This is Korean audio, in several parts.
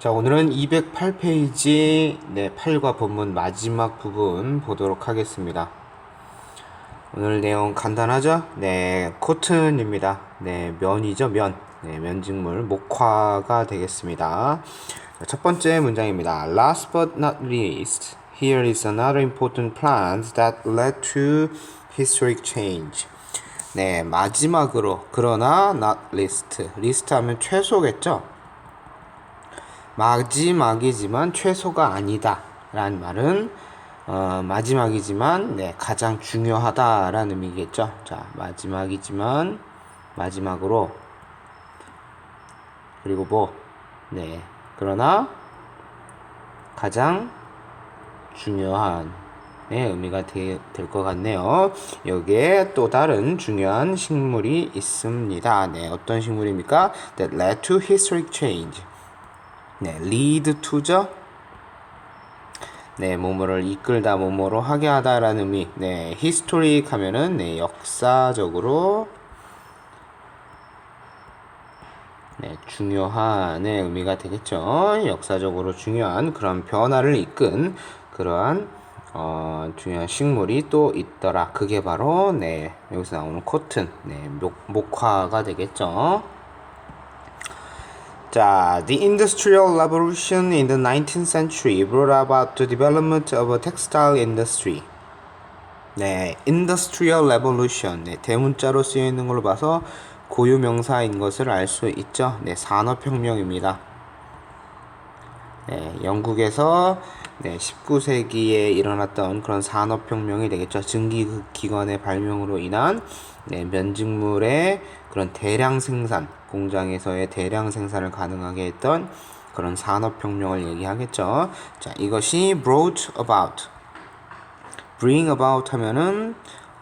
자, 오늘은 208페이지, 네, 8과 본문 마지막 부분 보도록 하겠습니다. 오늘 내용 간단하죠? 네, 코튼입니다. 네, 면이죠, 면. 네, 면직물, 목화가 되겠습니다. 자, 첫 번째 문장입니다. Last but not least, here is another important plant that led to historic change. 네, 마지막으로, 그러나 not least. 리스트 하면 최소겠죠? 마지막이지만 최소가 아니다. 라는 말은 어, 마지막이지만 네, 가장 중요하다라는 의미겠죠. 자, 마지막이지만 마지막으로 그리고 뭐 네. 그러나 가장 중요한 네, 의미가 될 것 같네요. 여기에 또 다른 중요한 식물이 있습니다. 네, 어떤 식물입니까? That led to historic change. 네, lead to죠. 네, 뭐뭐를 이끌다, 뭐뭐로 하게 하다라는 의미. 네, historic 하면은 네, 역사적으로 네, 중요한의 의미가 되겠죠. 역사적으로 중요한 그런 변화를 이끈 그러한 어, 중요한 식물이 또 있더라. 그게 바로 네, 여기서 나오는 코튼, 네, 목, 목화가 되겠죠. 자, the Industrial Revolution in the 19th century brought about the development of a textile industry. 네, Industrial Revolution. 네, 대문자로 쓰여 있는 걸로 봐서 고유 명사인 것을 알 수 있죠. 네, 산업 혁명입니다. 네, 영국에서 네, 19세기에 일어났던 그런 산업혁명이 되겠죠. 증기기관의 발명으로 인한 네, 면직물의 그런 대량 생산, 공장에서의 대량 생산을 가능하게 했던 그런 산업혁명을 얘기하겠죠. 자, 이것이 brought about. bring about 하면은,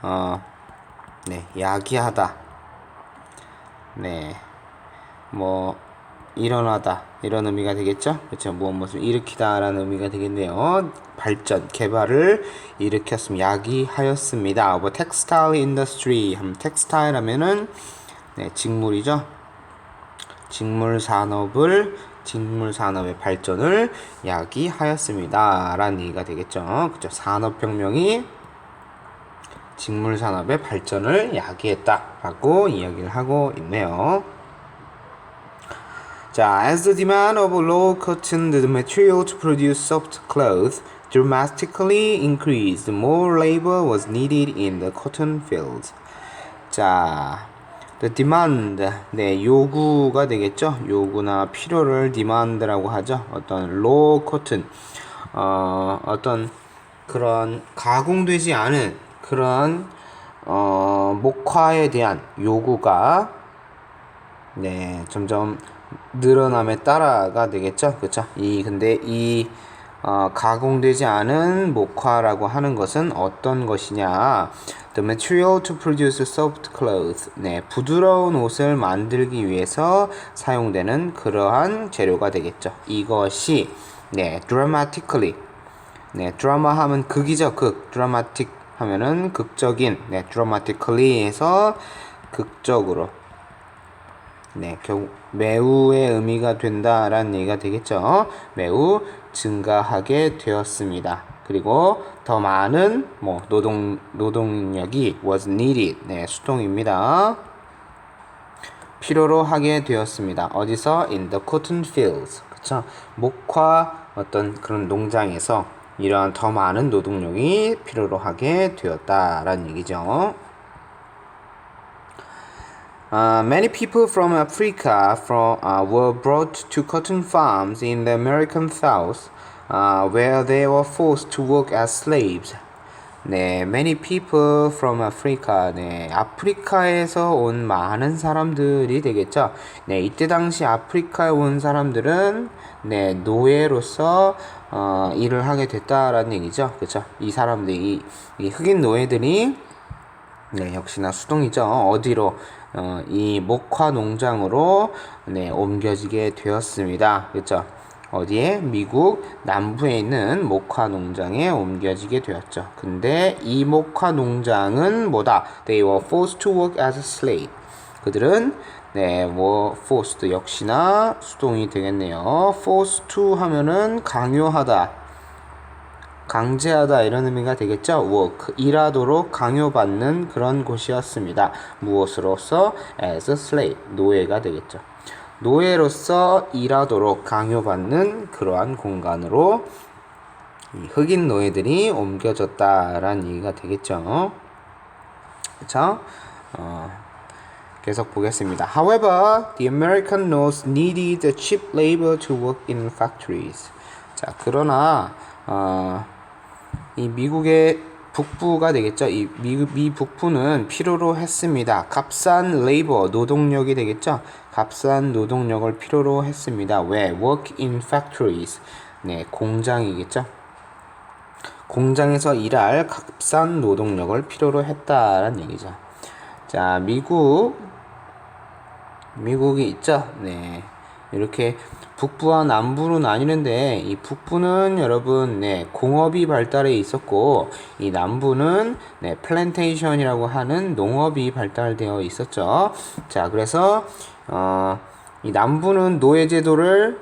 어, 네, 야기하다. 네, 뭐, 일어나다. 이런 의미가 되겠죠? 그렇죠. 무엇 무엇을 일으키다라는 의미가 되겠네요. 발전, 개발을 일으켰습니다. 야기하였습니다. 뭐 텍스타일 인더스트리 하면 텍스타일 하면은 네, 직물이죠. 직물 산업을 직물 산업의 발전을 야기하였습니다. 라는 얘기가 되겠죠. 그죠? 산업 혁명이 직물 산업의 발전을 야기했다라고 이야기를 하고 있네요. 자, as the demand of low cotton, the material to produce soft clothes dramatically increased, more labor was needed in the cotton fields. 자, demand, 네, 요구가 되겠죠. 요구나 필요를 demand라고 하죠. 어떤 low cotton, 어, 어떤 그런 가공되지 않은 그런 어, 목화에 대한 요구가 네, 점점 늘어남에 따라가 되겠죠. 그렇죠? 이 근데 이 어, 가공되지 않은 목화라고 하는 것은 어떤 것이냐? The material to produce soft clothes. 네, 부드러운 옷을 만들기 위해서 사용되는 그러한 재료가 되겠죠. 이것이 네, dramatically. 네, 드라마 하면 극이죠. 극. dramatic 하면은 극적인. 네, dramatically에서 극적으로. 네, 결국 매우의 의미가 된다라는 얘기가 되겠죠. 매우 증가하게 되었습니다. 그리고 더 많은 뭐 노동 노동력이 was needed. 네, 수동입니다. 필요로 하게 되었습니다. 어디서 in the cotton fields. 그쵸? 목화 어떤 그런 농장에서 이러한 더 많은 노동력이 필요로 하게 되었다라는 얘기죠. Uh, many people from Africa from, uh, were brought to cotton farms in the American South, uh, where they were forced to work as slaves. 네, many people from Africa. 네, 아프리카에서 온 많은 사람들이 되겠죠. 네, 이때 당시 아프리카에 온 사람들은 네, 노예로서 어, 일을 하게 됐다라는 얘기죠. 그렇죠? 이 사람들이 이, 이 흑인 노예들이 네, 역시나 수동이죠. 어디로 어, 이 목화 농장으로 네, 옮겨지게 되었습니다. 그렇죠? 어디에? 미국 남부에 있는 목화 농장에 옮겨지게 되었죠. 근데 이 목화 농장은 뭐다? They were forced to work as a slave. 그들은 네, 뭐 forced 역시나 수동이 되겠네요. force to 하면은 강요하다, 강제하다 이런 의미가 되겠죠. work 일하도록 강요받는 그런 곳이었습니다. 무엇으로서 as a slave 노예가 되겠죠. 노예로서 일하도록 강요받는 그러한 공간으로 이 흑인 노예들이 옮겨졌다라는 얘기가 되겠죠. 그렇죠? 어, 계속 보겠습니다. However, the American North needed cheap labor to work in factories. 자, 그러나 어, 이 미국의 북부가 되겠죠. 이 미, 미 북부는 필요로 했습니다. 값싼 레이버 노동력이 되겠죠. 값싼 노동력을 필요로 했습니다. 왜? Work in factories. 네, 공장이겠죠. 공장에서 일할 값싼 노동력을 필요로 했다라는 얘기죠. 자, 미국 미국이 있죠. 네. 이렇게 북부와 남부로 나뉘는데 이 북부는 여러분 네, 공업이 발달해 있었고 이 남부는 네, 플랜테이션이라고 하는 농업이 발달되어 있었죠. 자, 그래서 어, 이 남부는 노예 제도를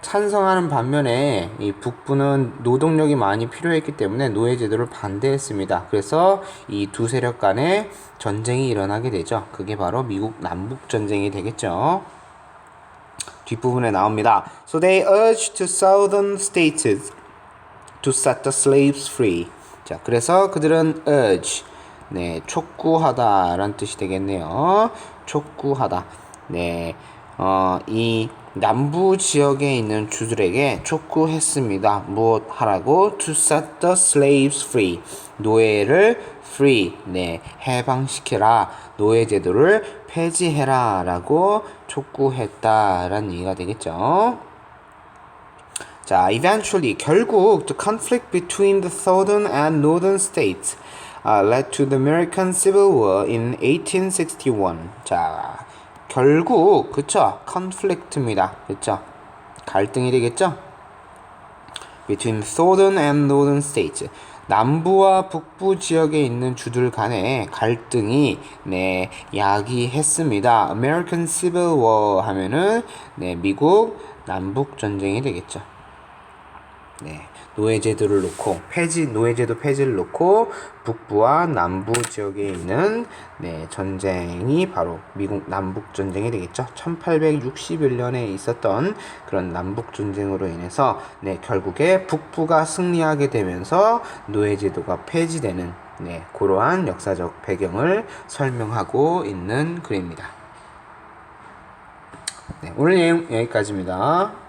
찬성하는 반면에 이 북부는 노동력이 많이 필요했기 때문에 노예 제도를 반대했습니다. 그래서 이 두 세력 간에 전쟁이 일어나게 되죠. 그게 바로 미국 남북 전쟁이 되겠죠. 뒷부분에 나옵니다. So they urged to southern states to set the slaves free. 자, 그래서 그들은 urge, 네, 촉구하다라는 뜻이 되겠네요. 촉구하다. 네, 어, 이 남부 지역에 있는 주들에게 촉구했습니다. 무엇 하라고? To set the slaves free. 노예를 free, 네, 해방시켜라. 노예 제도를 폐지해라. 라고 촉구했다라는 얘기가 되겠죠. 자, eventually 결국 the conflict between the southern and northern states uh, led to the American Civil War in 1861. 자, 결국 그쵸? conflict입니다. 그쵸? 갈등이 되겠죠? between southern and northern states. 남부와 북부 지역에 있는 주들 간의 갈등이 네 야기했습니다. American Civil War 하면은 네 미국 남북 전쟁이 되겠죠. 네, 노예제도를 놓고 폐지 노예제도 폐지를 놓고 북부와 남부 지역에 있는 네, 전쟁이 바로 미국 남북 전쟁이 되겠죠. 1861년에 있었던 그런 남북 전쟁으로 인해서 네, 결국에 북부가 승리하게 되면서 노예제도가 폐지되는 네, 그러한 역사적 배경을 설명하고 있는 글입니다. 네, 오늘 내용 여기까지입니다.